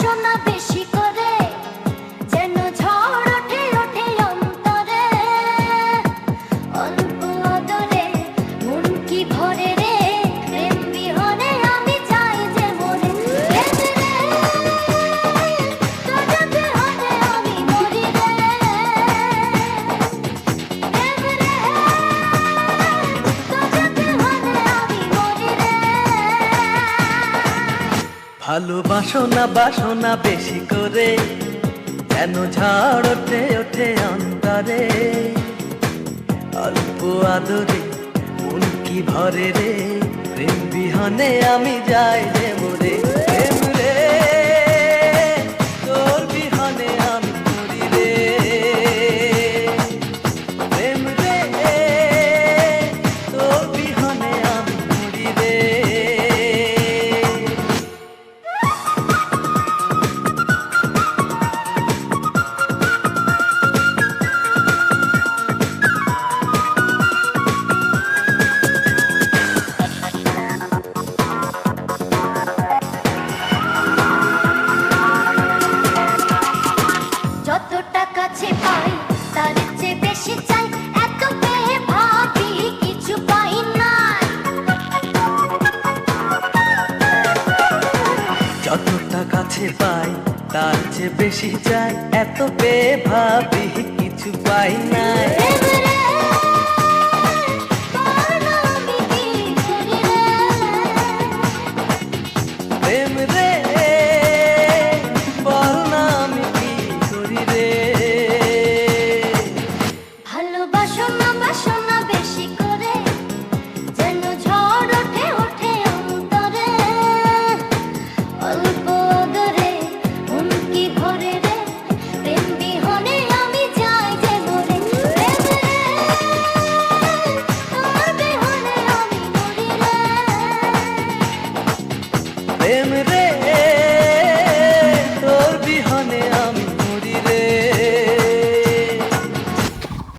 що на ভালোবাসো না বাসনা বেশি করে। যেন ঝাড় ওঠে ওঠে অন্তরে। অল্প আদরে মন কি ভরে রে? প্রেম বিহনে আমি যাই রে মোরে। কাছে পাই তার চেয়ে বেশি চাই। এত পেয়ে ভাবি কিছু পাই রে